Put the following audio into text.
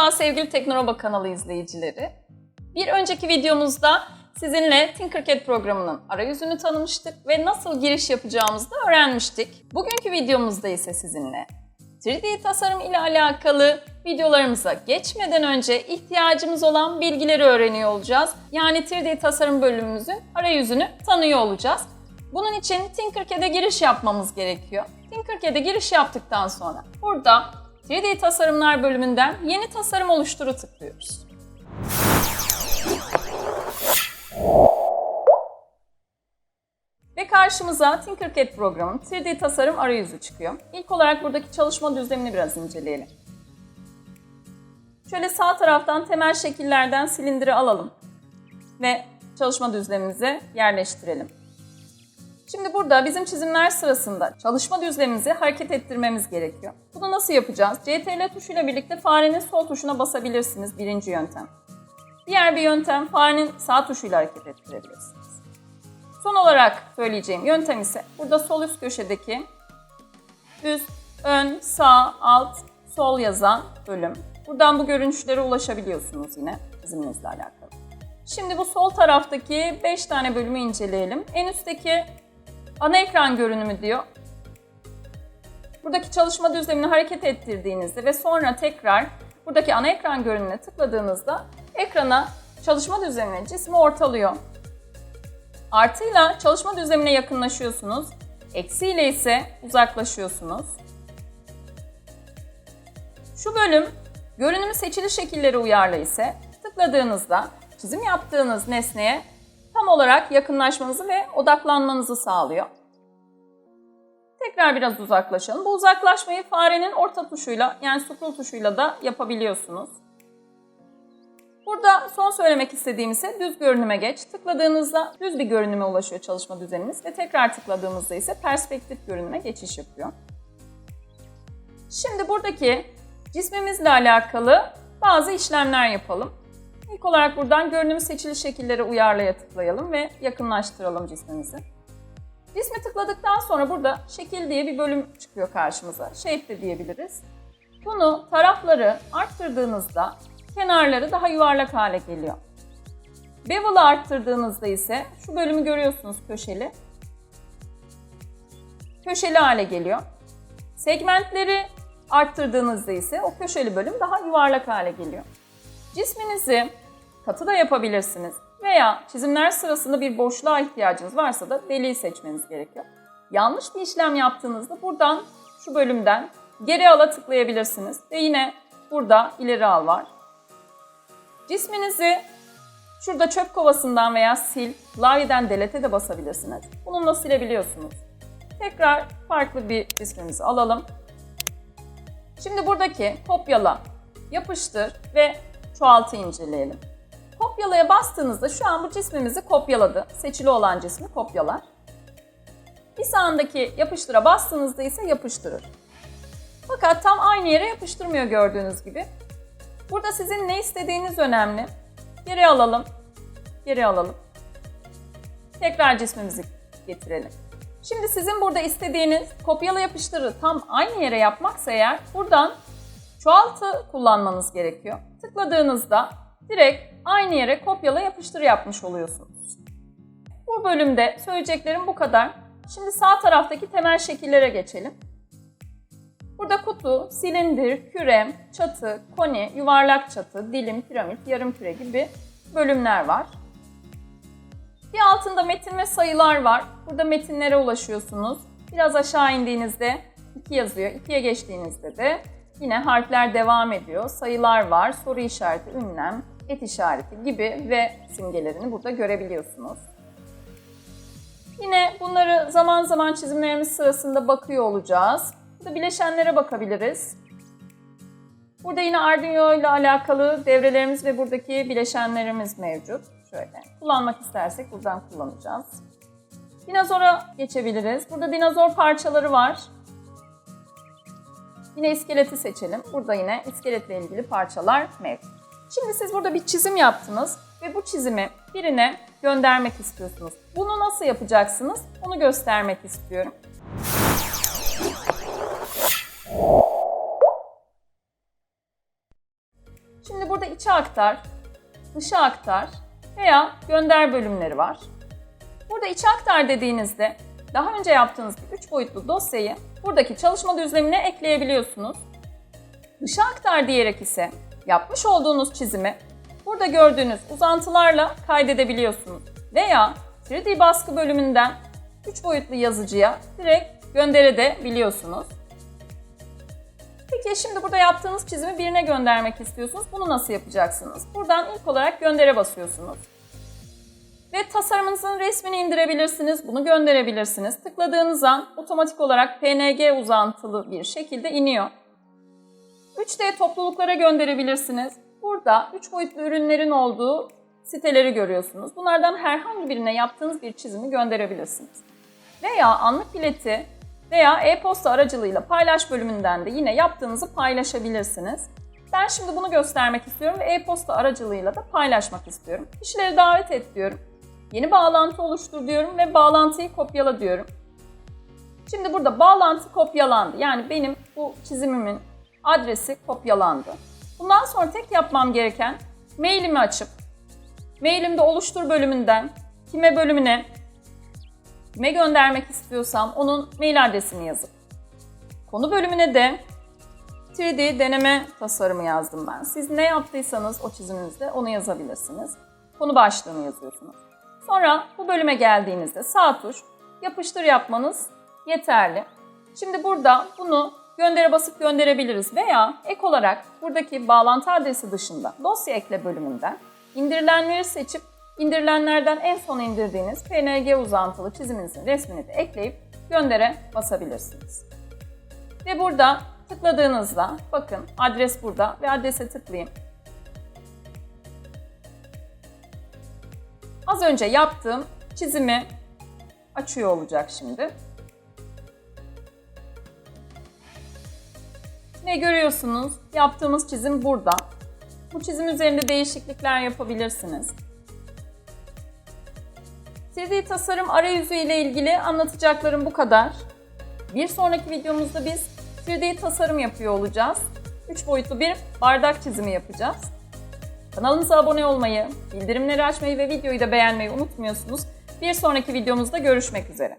Merhaba sevgili Teknoroba kanalı izleyicileri. Bir önceki videomuzda sizinle Tinkercad programının arayüzünü tanımıştık ve nasıl giriş yapacağımızı da öğrenmiştik. Bugünkü videomuzda ise sizinle 3D tasarım ile alakalı videolarımıza geçmeden önce ihtiyacımız olan bilgileri öğreniyor olacağız. Yani 3D tasarım bölümümüzün arayüzünü tanıyor olacağız. Bunun için Tinkercad'e giriş yapmamız gerekiyor. Tinkercad'e giriş yaptıktan sonra burada 3D tasarımlar bölümünden yeni tasarım oluşturu tıklıyoruz. Ve karşımıza Tinkercad programın 3D tasarım arayüzü çıkıyor. İlk olarak buradaki çalışma düzlemini biraz inceleyelim. Şöyle sağ taraftan temel şekillerden silindiri alalım ve çalışma düzlemimize yerleştirelim. Şimdi burada bizim çizimler sırasında çalışma düzlemimizi hareket ettirmemiz gerekiyor. Bunu nasıl yapacağız? CTRL tuşuyla birlikte farenin sol tuşuna basabilirsiniz birinci yöntem. Diğer bir yöntem farenin sağ tuşuyla hareket ettirebilirsiniz. Son olarak söyleyeceğim yöntem ise burada sol üst köşedeki üst, ön, sağ, alt, sol yazan bölüm. Buradan bu görünüşlere ulaşabiliyorsunuz yine çiziminizle alakalı. Şimdi bu sol taraftaki 5 tane bölümü inceleyelim. En üstteki ana ekran görünümü diyor. Buradaki çalışma düzlemini hareket ettirdiğinizde ve sonra tekrar buradaki ana ekran görünümüne tıkladığınızda ekrana çalışma düzlemine cismi ortalıyor. Artıyla çalışma düzlemine yakınlaşıyorsunuz. Eksiyle ise uzaklaşıyorsunuz. Şu bölüm görünümü seçili şekillere uyarla ise tıkladığınızda çizim yaptığınız nesneye tam olarak yakınlaşmanızı ve odaklanmanızı sağlıyor. Tekrar biraz uzaklaşalım. Bu uzaklaşmayı farenin orta tuşuyla yani scroll tuşuyla da yapabiliyorsunuz. Burada son söylemek istediğim ise düz görünüme geç. Tıkladığınızda düz bir görünüme ulaşıyor çalışma düzeniniz ve tekrar tıkladığımızda ise perspektif görünüme geçiş yapıyor. Şimdi buradaki cismimizle alakalı bazı işlemler yapalım. İlk olarak buradan görünümü seçili şekillere uyarlaya tıklayalım ve yakınlaştıralım cismimizi. Cismi tıkladıktan sonra burada şekil diye bir bölüm çıkıyor karşımıza. Shape de diyebiliriz. Bunu tarafları arttırdığınızda kenarları daha yuvarlak hale geliyor. Bevel'ı arttırdığınızda ise şu bölümü görüyorsunuz köşeli. Köşeli hale geliyor. Segmentleri arttırdığınızda ise o köşeli bölüm daha yuvarlak hale geliyor. Cisminizi katı da yapabilirsiniz veya çizimler sırasında bir boşluğa ihtiyacınız varsa da deliği seçmeniz gerekiyor. Yanlış bir işlem yaptığınızda buradan şu bölümden geri ala tıklayabilirsiniz ve yine burada ileri al var. Cisminizi şurada çöp kovasından veya sil, klavyeden delete de basabilirsiniz. Bununla silebiliyorsunuz. Tekrar farklı bir cismimizi alalım. Şimdi buradaki kopyala, yapıştır ve çoğaltı inceleyelim. Kopyalaya bastığınızda şu an bu cismimizi kopyaladı. Seçili olan cismi kopyalar. Bir sağındaki yapıştıra bastığınızda ise yapıştırır. Fakat tam aynı yere yapıştırmıyor gördüğünüz gibi. Burada sizin ne istediğiniz önemli. Geri alalım. Geri alalım. Tekrar cismimizi getirelim. Şimdi sizin burada istediğiniz kopyala yapıştırı tam aynı yere yapmaksa eğer buradan çoğaltı kullanmanız gerekiyor. Tıkladığınızda direkt aynı yere kopyala yapıştır yapmış oluyorsunuz. Bu bölümde söyleyeceklerim bu kadar. Şimdi sağ taraftaki temel şekillere geçelim. Burada kutu, silindir, küre, çatı, koni, yuvarlak çatı, dilim, piramit, yarım küre gibi bölümler var. Bir altında metin ve sayılar var. Burada metinlere ulaşıyorsunuz. Biraz aşağı indiğinizde 2 yazıyor. 2'ye geçtiğinizde de yine harfler devam ediyor. Sayılar var, soru işareti, ünlem, et işareti gibi ve simgelerini burada görebiliyorsunuz. Yine bunları zaman zaman çizimlerimiz sırasında bakıyor olacağız. Burada bileşenlere bakabiliriz. Burada yine Arduino ile alakalı devrelerimiz ve buradaki bileşenlerimiz mevcut. Şöyle kullanmak istersek buradan kullanacağız. Dinozora geçebiliriz. Burada dinozor parçaları var. Yine iskeleti seçelim. Burada yine iskeletle ilgili parçalar mevcut. Şimdi siz burada bir çizim yaptınız ve bu çizimi birine göndermek istiyorsunuz. Bunu nasıl yapacaksınız? Onu göstermek istiyorum. içe aktar, dışa aktar veya gönder bölümleri var. Burada içe aktar dediğinizde daha önce yaptığınız bir 3 boyutlu dosyayı buradaki çalışma düzlemine ekleyebiliyorsunuz. Dışa aktar diyerek ise yapmış olduğunuz çizimi burada gördüğünüz uzantılarla kaydedebiliyorsunuz. Veya 3D baskı bölümünden 3 boyutlu yazıcıya direkt gönderebiliyorsunuz. Peki şimdi burada yaptığınız çizimi birine göndermek istiyorsunuz. Bunu nasıl yapacaksınız? Buradan ilk olarak göndere basıyorsunuz. Ve tasarımınızın resmini indirebilirsiniz, bunu gönderebilirsiniz. Tıkladığınız an otomatik olarak PNG uzantılı bir şekilde iniyor. 3D topluluklara gönderebilirsiniz. Burada 3 boyutlu ürünlerin olduğu siteleri görüyorsunuz. Bunlardan herhangi birine yaptığınız bir çizimi gönderebilirsiniz. Veya anlık bileti veya e-posta aracılığıyla paylaş bölümünden de yine yaptığınızı paylaşabilirsiniz. Ben şimdi bunu göstermek istiyorum ve e-posta aracılığıyla da paylaşmak istiyorum. Kişileri davet et diyorum. Yeni bağlantı oluştur diyorum ve bağlantıyı kopyala diyorum. Şimdi burada bağlantı kopyalandı. Yani benim bu çizimimin adresi kopyalandı. Bundan sonra tek yapmam gereken mailimi açıp mailimde oluştur bölümünden kime bölümüne kime göndermek istiyorsam onun mail adresini yazıp konu bölümüne de 3D deneme tasarımı yazdım ben. Siz ne yaptıysanız o çiziminizde onu yazabilirsiniz. Konu başlığını yazıyorsunuz. Sonra bu bölüme geldiğinizde sağ tuş yapıştır yapmanız yeterli. Şimdi burada bunu göndere basıp gönderebiliriz veya ek olarak buradaki bağlantı adresi dışında dosya ekle bölümünden indirilenleri seçip indirilenlerden en son indirdiğiniz PNG uzantılı çiziminizin resmini de ekleyip göndere basabilirsiniz. Ve burada tıkladığınızda bakın adres burada ve adrese tıklayayım. Az önce yaptığım çizimi açıyor olacak şimdi. Ve görüyorsunuz yaptığımız çizim burada. Bu çizim üzerinde değişiklikler yapabilirsiniz. 3D tasarım arayüzü ile ilgili anlatacaklarım bu kadar. Bir sonraki videomuzda biz 3D tasarım yapıyor olacağız. 3 boyutlu bir bardak çizimi yapacağız. Kanalımıza abone olmayı, bildirimleri açmayı ve videoyu da beğenmeyi unutmuyorsunuz. Bir sonraki videomuzda görüşmek üzere.